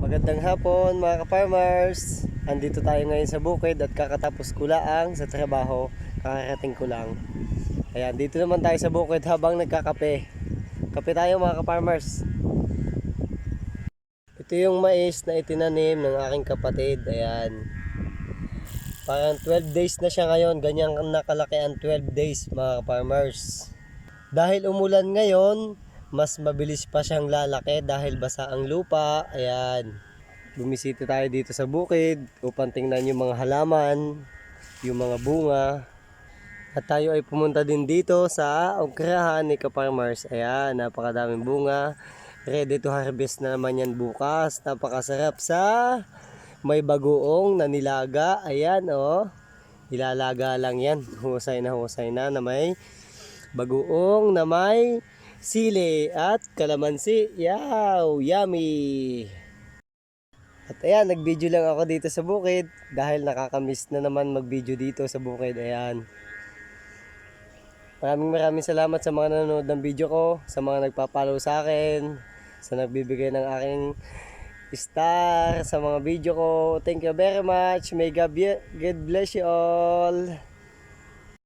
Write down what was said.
Magandang hapon mga ka-farmers. Andito tayo ngayon sa bukid at kakatapos ko lang sa trabaho. Kakarating ko lang. Ayan, dito naman tayo sa bukid habang nagkakape. Kape tayo mga ka-farmers. Ito yung mais na itinanim ng aking kapatid. Ayan. Parang 12 days na siya ngayon. Ganyan nakalaki ang 12 days mga ka-farmers. Dahil umulan ngayon, mas mabilis pa siyang lalaki dahil basa ang lupa. Ayan. Bumisita tayo dito sa bukid upang tingnan yung mga halaman, yung mga bunga. At tayo ay pumunta din dito sa okrahan ni Kaparmers. Ayan, napakadaming bunga. Ready to harvest na naman yan bukas. Napakasarap sa may bagoong na nilaga. Ayan, oh. Ilalaga lang yan. Husay na husay na na may bagoong na may sili at kalamansi. Yaw! Yummy! At ayan, nag-video lang ako dito sa bukid dahil nakakamiss na naman mag-video dito sa bukid. Ayan. Maraming maraming salamat sa mga nanonood ng video ko, sa mga nagpa-follow sa akin, sa nagbibigay ng aking star sa mga video ko. Thank you very much. May God bless you all.